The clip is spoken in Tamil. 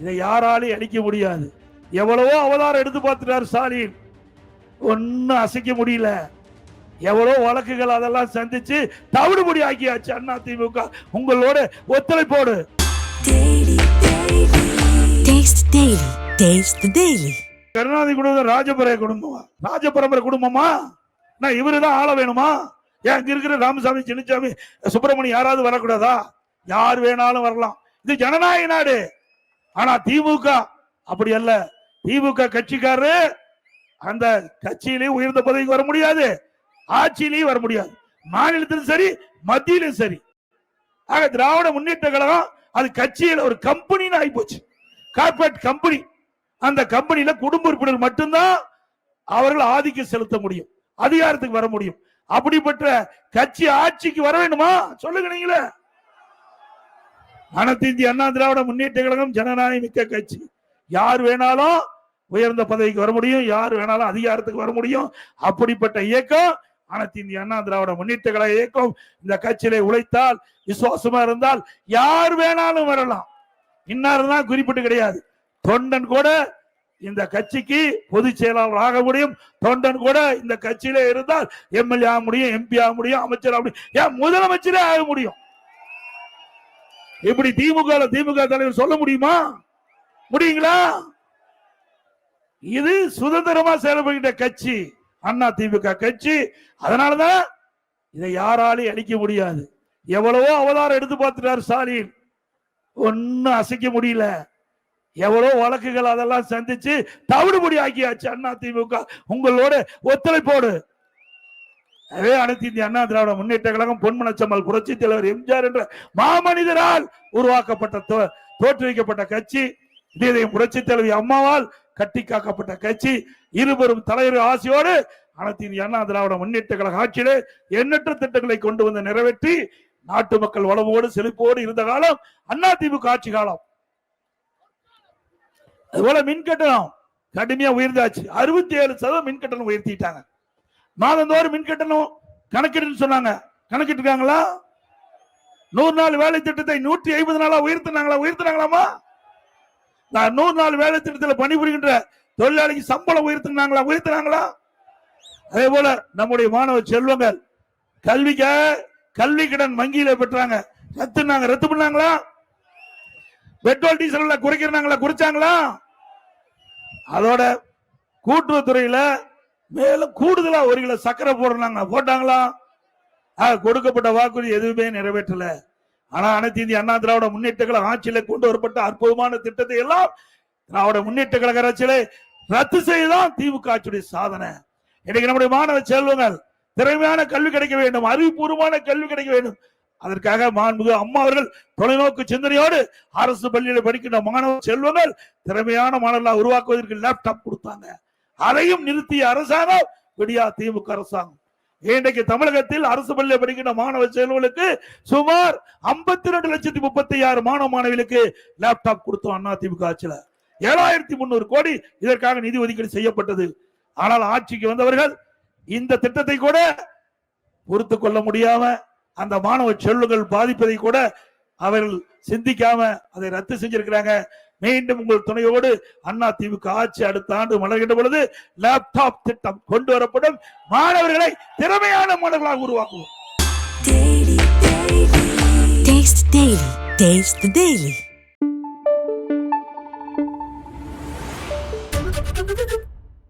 இதை யாராலையும் அடிக்க முடியாது. எவ்வளவோ அவதாரம் எடுத்து பார்த்துட்டார் ஸ்டாலின். ஒன்னும் அசைக்க முடியல. எவ்வளோ வழக்குகள் அதெல்லாம் சந்திச்சு தவிடுபடி ஆக்கியாச்சு அண்ணா திமுக. உங்களோட ஒத்துழைப்போடு. கருணாநிதி குடும்பம் ராஜபுர குடும்பமா? ராஜபரம்பரை குடும்பமா? நான் இவரு தான் ஆள வேணுமா? ஏன் இங்க இருக்கிற ராமசாமி சின்னசாமி சுப்பிரமணியம் யாராவது வரக்கூடாதா? யார் வேணாலும் வரலாம். இது ஜனநாயக நாடு. ஆனா திமுக அப்படி அல்ல. திமுக கட்சிக்காரரு அந்த கட்சியிலையும் உயர்ந்த பதவிக்கு வர முடியாது. ஆட்சியிலையும் வர முடியாது. மாநிலத்திலும் சரி மத்தியிலும் சரி. ஆக திராவிட முன்னேற்ற கழகம் அது கட்சியில் ஒரு கம்பெனின்னு ஆயிப்போச்சு கார்பரேட் கம்பெனி. அந்த கம்பெனியில குடும்ப உறுப்பினர் மட்டும்தான் அவர்கள் ஆதிக்கம் செலுத்த முடியும். அதிகாரத்துக்கு வர முடியும். அப்படிப்பட்ட கட்சி ஆட்சிக்கு வர வேண்டுமா? சொல்லுங்க நீங்களே. அனைத்து இந்திய அண்ணா திராவிட முன்னேற்ற கழகம் ஜனநாயக மிக்க கட்சி. யார் வேணாலும் உயர்ந்த பதவிக்கு வர முடியும் யார் வேணாலும் அதிகாரத்துக்கு வர முடியும். அப்படிப்பட்ட இயக்கம் அனைத்து இந்திய அண்ணா திராவிட முன்னேற்ற கழக இயக்கம் இந்த கட்சியிலே உழைத்தால் விசுவாசமா இருந்தால் யார் வேணாலும் வரலாம். இன்னார் தான் குறிப்பிட்டு கிடையாது. தொண்டன் கூட இந்த கட்சிக்கு பொதுச் செயலாளர் ஆக முடியும். தொண்டன் கூட இந்த கட்சியிலே இருந்தால் எம்எல்ஏ ஆக முடியும் எம்பி ஆக முடியும் அமைச்சர் ஆக முடியும். ஏன் முதலமைச்சரே ஆக முடியும்? இப்படி திமுக திமுக தலைவர் சொல்ல முடியுமா? முடியுங்களா? இது சுதந்திரமா செயல்படுகின்ற கட்சி அண்ணா திமுக கட்சி. அதனாலதான் இதை யாராலையும் அழிக்க முடியாது. எவ்வளவோ அவதாரம் எடுத்து பார்த்துட்டார் ஸ்டாலின். ஒன்னும் அசைக்க முடியல. எவ்வளவு வழக்குகள் அதெல்லாம் சந்திச்சு தவிடுபடி ஆக்கியாச்சு அண்ணா திமுக. உங்களோட ஒத்துழைப்போடு. அதே அனைத்து இந்திய அண்ணா திராவிட முன்னேற்ற கழகம் பொன்மனச்சம்மல் புரட்சி தலைவர் எம்ஜிஆர் என்ற மாமனிதரால் உருவாக்கப்பட்ட தோ- தோற்றுவிக்கப்பட்ட கட்சி இதயம் புரட்சி தலைவி அம்மாவால் கட்டி காக்கப்பட்ட கட்சி இருவரும் தலைவர் ஆசையோடு அனைத்து இந்திய அண்ணா திராவிட முன்னேற்ற கழக ஆட்சியிலே எண்ணற்ற திட்டங்களை கொண்டு வந்து நிறைவேற்றி நாட்டு மக்கள் வளமோடு செழிப்போடு இருந்த காலம் அண்ணா திமுக ஆட்சி காலம். அதுபோல மின் கட்டணம் கடுமையா உயர்ந்தாச்சு. அறுபத்தி ஏழு சதவீதம் மின் கட்டணம் உயர்த்திட்டாங்க. மாதந்தோறும் மின் கட்டணம் கணக்கிட்டு சொன்னாங்க. கணக்கிட்டு இருக்காங்களா நூறு நாள் வேலை திட்டத்தை நூற்றி ஐம்பது நாளா உயர்த்தினாங்களா? உயர்த்தினாங்களாமா? நான் நூறு நாள் வேலை திட்டத்தில் பணிபுரிகின்ற தொழிலாளிக்கு சம்பளம் உயர்த்தினாங்களா? உயர்த்தினாங்களா? அதே போல நம்முடைய மாணவ செல்வங்கள் கல்விக்க கல்வி கடன் வங்கியில பெற்றாங்க. ரத்துனாங்க. ரத்து பண்ணாங்களா? பெட்ரோல் டீசல் குறைக்கிறாங்களா குறைச்சாங்களா? அதோட கூட்டுறவுத்துறையில மேலும் கூடுதலா ஒரு கிலோ சக்கரை போடுறாங்க போட்டாங்களா? கொடுக்கப்பட்ட வாக்குறுதி எதுவுமே நிறைவேற்றல. ஆனா அனைத்து இந்திய அண்ணா திராவிட முன்னேற்ற கழக ஆட்சியில கொண்டு வரப்பட்ட அற்புதமான திட்டத்தை எல்லாம் திராவிட முன்னேற்ற கழக ஆட்சியில ரத்து செய்துதான் திமுக ஆட்சியுடைய சாதனை. இன்னைக்கு நம்முடைய மாணவ செல்வங்கள் திறமையான கல்வி கிடைக்க வேண்டும் அறிவுபூர்வமான கல்வி கிடைக்க வேண்டும். அதற்காக மாண்புமிகு அம்மா அவர்கள் தொலைநோக்கு சிந்தனையோடு அரசு பள்ளியில படிக்கின்ற மாணவ செல்வங்கள் திறமையான மாணவர்களாக உருவாக்குவதற்கு லேப்டாப் கொடுத்தாங்க. அதையும் நிறுத்திய அரசாங்கம் விடியா திமுக அரசாங்கம். இன்றைக்கு தமிழகத்தில் அரசு பள்ளியில் படிக்கின்ற மாணவ செல்வங்களுக்கு சுமார் 52 ரெண்டு லட்சத்தி முப்பத்தி ஆறு மாணவ மாணவிகளுக்கு லேப்டாப் கொடுத்தோம் அண்ணா திமுக ஆட்சியில். ஏழாயிரத்தி முன்னூறு கோடி இதற்காக நிதி ஒதுக்கீடு செய்யப்பட்டது. ஆனால் ஆட்சிக்கு வந்தவர்கள் இந்த திட்டத்தை கூட பொறுத்து கொள்ள முடியாம அந்த மாணவ செல்வங்கள் பாதிப்பதை கூட அவர்கள் சிந்திக்காம அதை ரத்து செஞ்சிருக்கிறாங்க. மீண்டும் உங்கள் துணையோடு அண்ணா திமுக ஆட்சி அடுத்த ஆண்டு மலர்கின்ற பொழுது லேப்டாப் திட்டம் கொண்டு வரப்படும். மாணவர்களை திறமையான மாணவர்களாக உருவாக்குவோம். Taste the daily.